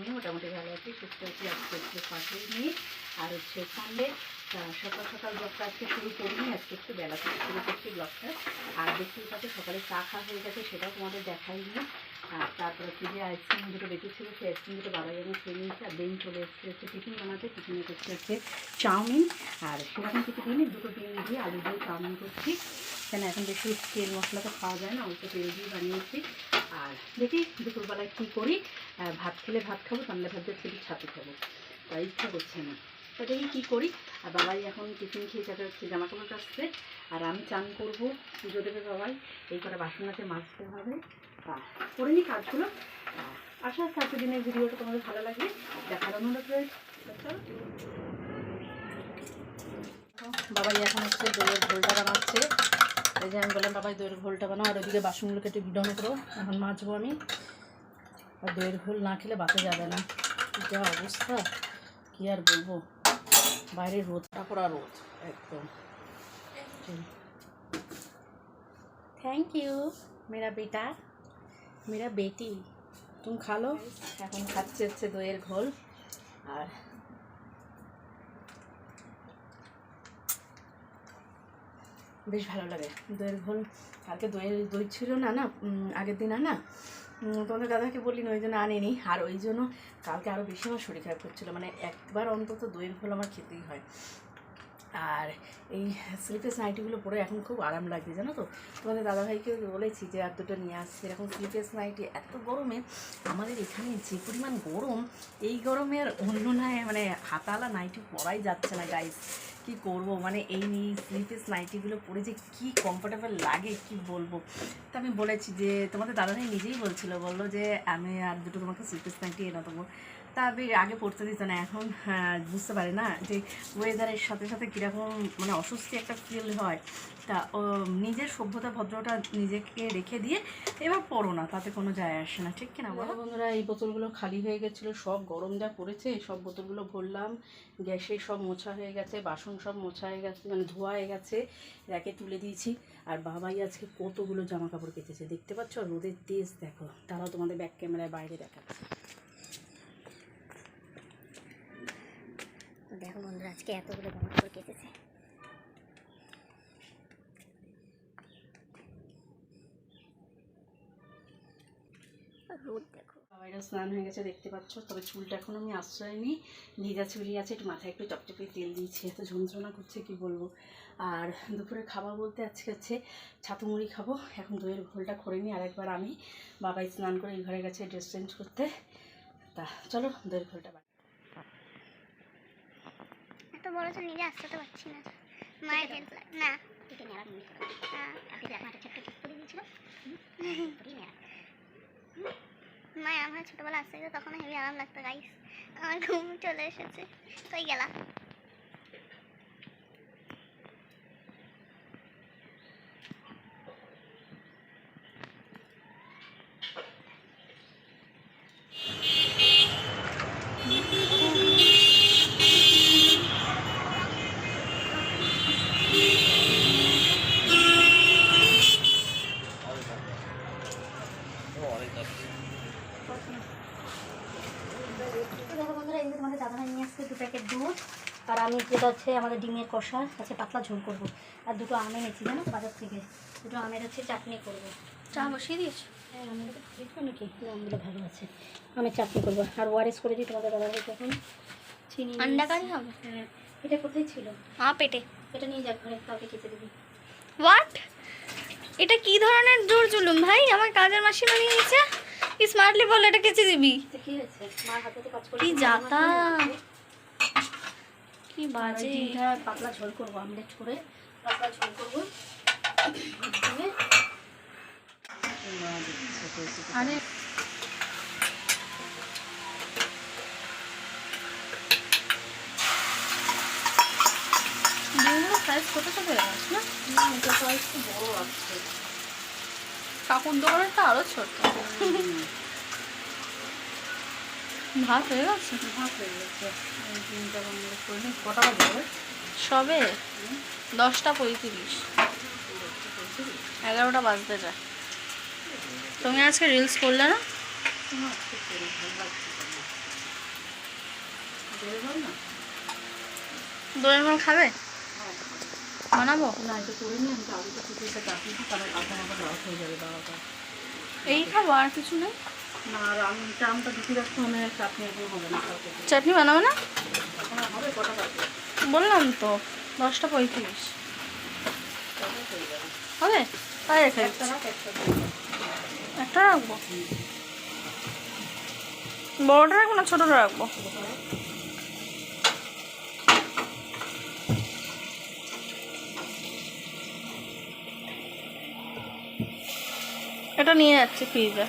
আমি মোটামুটি ভালো আছি, সুস্থ আছি, আজকে একটু পাঠিয়ে নিয়ে আর হচ্ছে সানডে সকাল সকাল ব্লগটা আজকে শুরু করিনি, আজকে একটু বেলা থেকে শুরু করছি ব্লগটা। আর দেখতেই পাচ্ছি সকালে চা খাওয়া হয়ে গেছে, সেটাও তোমাদের দেখাইনি। আর তারপরে হচ্ছে যে আইসক্রিম দুটো বেঁচেছিল, সেই আইসক্রিম দুটো বাবা যেন খেয়ে নিয়েছে, আর বেন চলে এসেছে হচ্ছে টিফিন বানাতে। টিফিনে করছে হচ্ছে চাউমিন। আর সেরকম কিছু দিনই দুটো ডিম দিয়ে আলু দিয়ে চাউমিন করছি। কেন এখন বেশি তেল মশলা তো খাওয়া যায় না, অল্প তেল দিয়ে বানিয়েছি। আর দেখি দুপুরবেলায় কী করি। ভাত খেলে ভাত খাব তাহলে ভাত দিয়ে শুধু ছাতু খাব। তাই ইচ্ছা করছে না। তো দেখি কী করি। আর বাবাই এখন টিফিন খেয়ে যাবে হচ্ছে জামা কাপড় কাচতে। আর আমি চান করব পুজো দেবে বাবাই। এই করে বাসন আছে, মাজতে হবে। করে নিই কাজগুলো। আশা আছে আজকের দিনের ভিডিওটা তোমাদের ভালো লাগবে দেখার অনুরোধ রয়েছে। বাবাই এখন হচ্ছে দইয়ের ঘোলটা বানাচ্ছে। এই যে আমি বললাম বাবা দইয়ের ঘোলটা বানাও আর ওদিকে বাসনগুলোকে একটু বিডন করো। এখন মাজবো আমি। আর দইয়ের ঘোল না খেলে বাঁচা যাবে না। যা অবস্থা কি আর বলব? বাইরে রোদ পড়া রোদ একদম। থ্যাংক ইউ মেরা বেটা মেরা বেটি তুমি খালো? এখন খাচ্ছে হচ্ছে দইয়ের ঘোল। আর বেশ ভালো লাগে। দইয়ের ঘোল কালকে দইয়ের দই ছিল না না আগের দিন আনা। তোমাদের দাদাকে বললি না ওই জন্য আনিনি। আর ওই জন্য কালকে আরও বেশি আমার শরীর খারাপ করছিল। মানে একবার অন্তত দইয়ের ঘোল আমার খেতেই হয়। আর এই স্লিপেস নাইটিগুলো পরে এখন খুব আরাম লাগছে জানো তো? তোমাদের দাদাভাইকে বলেছি যে, আর দুটো নিয়ে আসছে এরকম স্লিপেস নাইটি এত গরমে আমাদের এখানে যে পরিমাণ গরম, এই গরমে আর অন্য নাই মানে হাতালা নাইটি পরাই যাচ্ছে না গাইস কি করব? মানে এই স্লিপলেস নাইটিগুলো পরে যে কি কমফোর্টেবল লাগে, কি বলব? তো আমি বলেছি যে তোমাদের দাদাভাই নিজেই বলছিল, বলল যে আমি আর দুটো তোমাকে স্লিপলেস নাইটি এনে দেবো। তা আগে পড়তে দিত না এখন হ্যাঁ, বুঝতে পারে না যে ওয়েদারের সাথে সাথে কীরকম মানে অস্বস্তি একটা ফিল হয়। তা নিজের সভ্যতা ভদ্রতা নিজেকে রেখে দিয়ে এবার পড়ো না তাতে কোনো যায় আসে না ঠিক কিনা বলো? বন্ধুরা এই বোতলগুলো খালি হয়ে গেছিল সব গরম যা পড়েছে সব বোতলগুলো ভরলাম গ্যাসে সব মোছা হয়ে গেছে বাসন সব মোছা হয়ে গেছে মানে ধোয়া হয়ে গেছে র্যাকে তুলে দিয়েছি আর বাবাই আজকে কতগুলো জামা কাপড় কেটেছে দেখতে পাচ্ছ? রোদের তেজ দেখো তারাও তোমাদের ব্যাক ক্যামেরায় বাইরে দেখাচ্ছে তো দেখো বন্ধুরা আজকে এতগুলো জামা কাপড় কেটেছে। রোদ দেখো। বাবাইরা স্নান হয়ে গেছে, দেখতে পাচ্ছ? তবে চুলটা এখন আমি আশ্রয় নিই। ভিজা চুলি আছে, একটু মাথায় একটু চপচপে তেল দিয়েছি, এত যন্ত্রণা করছে, কি বলব? আর দুপুরে খাবার বলতে আজকে হচ্ছে ছাতু মুড়ি খাব। এখন দইয়ের ঘোলটা করে নিই, আরেকবার আমি। বাবাই স্নান করে এই ঘরে গেছে ড্রেস চেঞ্জ করতে। তা, চলো দইয়ের ঘোলটা বড় তো নিজে আসতে তো পারছি না। মায়ের হেল্প না। টিকে নেওয়ার মিনিট করে। মাঠে ছোট্ট ঠিক করে দিয়েছিল। মা আমার ছোটবেলা আসতে তখন হেভি আরাম লাগতো গাইস আমার ঘুম চলে এসেছে। কই গেলা দেখো বন্ধুরা এই যে তোমাদের দাদাভাই নিয়ে আসছে দু প্যাকেট দুধ আর আমি যেটা হচ্ছে আমাদের ডিমের কষা আছে পাতলা ঝোল করব। আর দুটো আম এনেছি জানো? বাজার থেকে। দুটো আমের হচ্ছে চাটনি করব। চা বসিয়ে দিয়েছ? হ্যাঁ আমের নাকি? আমগুলো ভালো আছে। আমের চাটনি করব। আর ওয়ারেস করে দিই তোমাদের দাদাভাই যখন চিনি আন্ডা। কারি হবে? হ্যাঁ এটা কোথায় ছিল? মা পেটে। এটা নিয়ে যাক ঘরে কাউকে খেতে দিবি। হোয়াট এটা কি ধরনের জোর জুলুম ভাই? আমার কাজের মাসিমা নিয়ে নিচ্ছে স্মার্টলি বল এটা কেচে দিবি। কি হয়েছে? মার হাতে তো কাজ করে কি যাতা। কি বাজে? ডিমটা পাতলা ঝোল করব আমলেট করে পাতলা ঝোল করব। আরে। সাইজ ছোট না? তো বড় আছে। কাকুর দোকানেরটা আরও ছোট। ভাত হয়ে গেছে? ভাত হয়ে গেছে। কটা বাজে সবে দশটা পঁয়ত্রিশ। এগারোটা বাজতে যায়। তুমি আজকে রিলস করলে না? না, ঠিক করে, ভালো লাগছে তো না। দইয়ের ঝোল না দইয়ের ঝোল খাবে বানাবো না এটা করে নিয়ে আমি আলুটা হয়ে যাবে বাবাটা এই খাব আর কিছু নেই। না আমটা আমটা দিতে রাখতে মানে চাটনি হবে না চাটনি বানাবে না? হবে কটা বললাম তো দশটা পঁয়ত্রিশ। হয়ে হবে? তাই রেখে একটা রাখব? বড়টা রাখব না ছোটোটা রাখব? এটা নিয়ে যাচ্ছে ফ্রিজে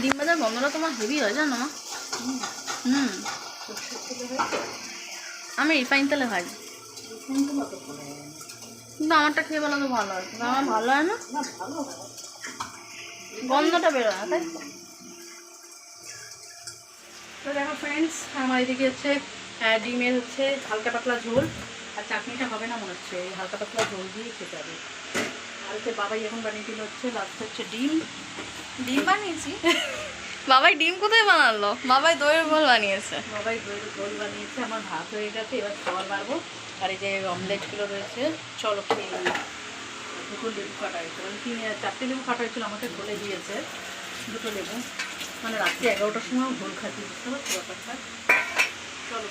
ডিম ভাজার গন্ধটা তোমার হেভি হয়, জানো মা? হুম। আমি রিফাইন তেলে ভাজি কিন্তু আমারটা খেয়ে বলা তো ভালো হয়। আমার ভালো হয় না। গন্ধটা বেরোয় না, তাই তো? দেখো ফ্রেন্ডস আমার এদিকে হচ্ছে ডিমের হচ্ছে হালকা পাতলা ঝোল, আর চাটনিটা হবে না মনে হচ্ছে হালকা পাতলা ঝোল দিয়ে খেতে হবে। হচ্ছে বাবাই এখন বানিয়ে দিল হচ্ছে লাস্ট হচ্ছে ডিম। ডিম বানিয়েছি। বাবাই ডিম কোথায় বানালো? বাবাই দইয়ের বল বানিয়েছে। বাবাই দইয়ের ঝোল বানিয়েছে আমার ভাত হয়ে গেছে এবার খাবার বাড়বো আর এই যে অমলেটগুলো রয়েছে চলো খেয়ে নিই। দুটো লেবু কাটা হয়েছে মানে তিন চারটে লেবু কাটা হয়েছিল আমাকে বলে দিয়েছে। দুটো লেবু মানে রাত্রি এগারোটার সময় ভুল খাচ্ছি বুঝতে পারছ ব্যাপারটা চলো।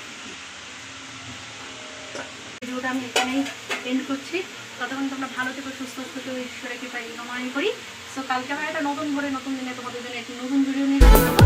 ভিডিওটা আমি এখানেই এন্ড করছি। ততক্ষণ তোমরা ভালো থেকো, সুস্থ থেকে, ঈশ্বরের কৃপায় এই করি সো কালকে আমরা একটা নতুন করে, নতুন দিনে তোমাদের জন্য একটি নতুন ভিডিও নিয়ে।